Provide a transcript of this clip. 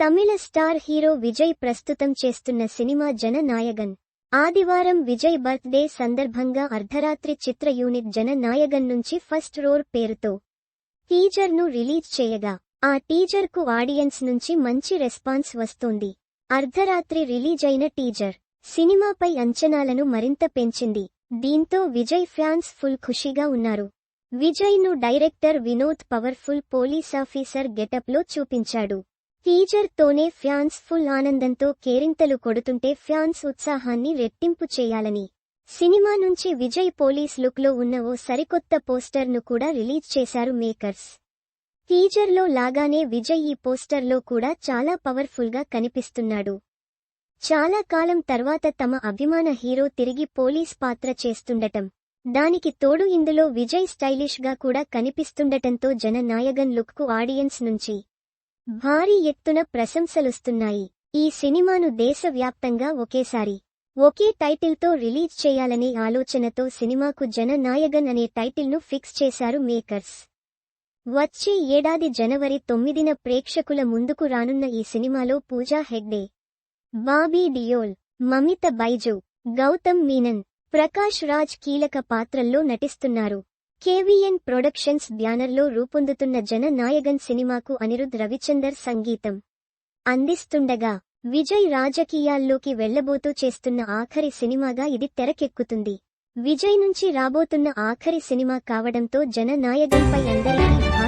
తమిళ star hero Vijay ప్రస్తుతం చేస్తున్న cinema జన నాయగన్ ఆదివారం విజయ్ బర్త్డే సందర్భంగా అర్ధరాత్రి చిత్ర యూనిట్ జన నాయగన్ నుంచి ఫస్ట్ రోర్ పేరుతో టీజర్ను రిలీజ్ చేయగా ఆ టీజర్కు ఆడియన్స్ నుంచి మంచి రెస్పాన్స్ వస్తోంది. అర్ధరాత్రి రిలీజ్ అయిన టీజర్ సినిమాపై అంచనాలను మరింత పెంచింది. దీంతో విజయ్ ఫ్యాన్స్ ఫుల్ ఖుషీగా ఉన్నారు. విజయ్ను director Vinod powerful police officer గెటప్లో చూపించాడు. తోనే ఫ్యాన్స్ ఫుల్ ఆనందంతో కేరింతలు కొడుతుంటే ఫ్యాన్స్ ఉత్సాహాన్ని రెట్టింపు చేయాలని. సినిమా నుంచి విజయ్ పోలీస్ లుక్లో ఉన్న ఓ సరికొత్త పోస్టర్ను కూడా రిలీజ్ చేశారు మేకర్స్. టీజర్లో లాగానే విజయ్ ఈ పోస్టర్లో కూడా చాలా పవర్ఫుల్గా కనిపిస్తున్నాడు. చాలా కాలం తర్వాత తమ అభిమాన హీరో తిరిగి పోలీస్ పాత్ర చేస్తుండటం. దానికి తోడు ఇందులో విజయ్ స్టైలిష్గా కూడా కనిపిస్తుండటంతో జననాయగన్ లుక్కు ఆడియన్స్ నుంచి. భారీ ఎత్తున ప్రశంసలుస్తున్నాయి. ఈ సినిమాను దేశవ్యాప్తంగా ఒకేసారి ఒకే టైటిల్తో రిలీజ్ చేయాలనే ఆలోచనతో సినిమాకు జననాయగన్ అనే టైటిల్ను ఫిక్స్ చేశారు మేకర్స్. వచ్చే ఏడాది జనవరి తొమ్మిదిన ప్రేక్షకుల ముందుకు రానున్న ఈ సినిమాలో పూజా హెగ్డే బాబీ డియోల్ మమిత బైజు గౌతమ్ మీనన్ ప్రకాష్ రాజ్ కీలక పాత్రల్లో నటిస్తున్నారు. కేవీఎన్ ప్రొడక్షన్స్ బ్యానర్లో రూపొందుతున్న జననాయగన్ సినిమాకు అనిరుద్ రవిచందర్ సంగీతం. అందిస్తుండగా విజయ్ రాజకీయాల్లోకి వెళ్ళబోతూ చేస్తున్న ఆఖరి సినిమాగా ఇది తెరకెక్కుతుంది. విజయ్ నుంచి రాబోతున్న ఆఖరి సినిమా కావడంతో జననాయగన్పై అందరికీ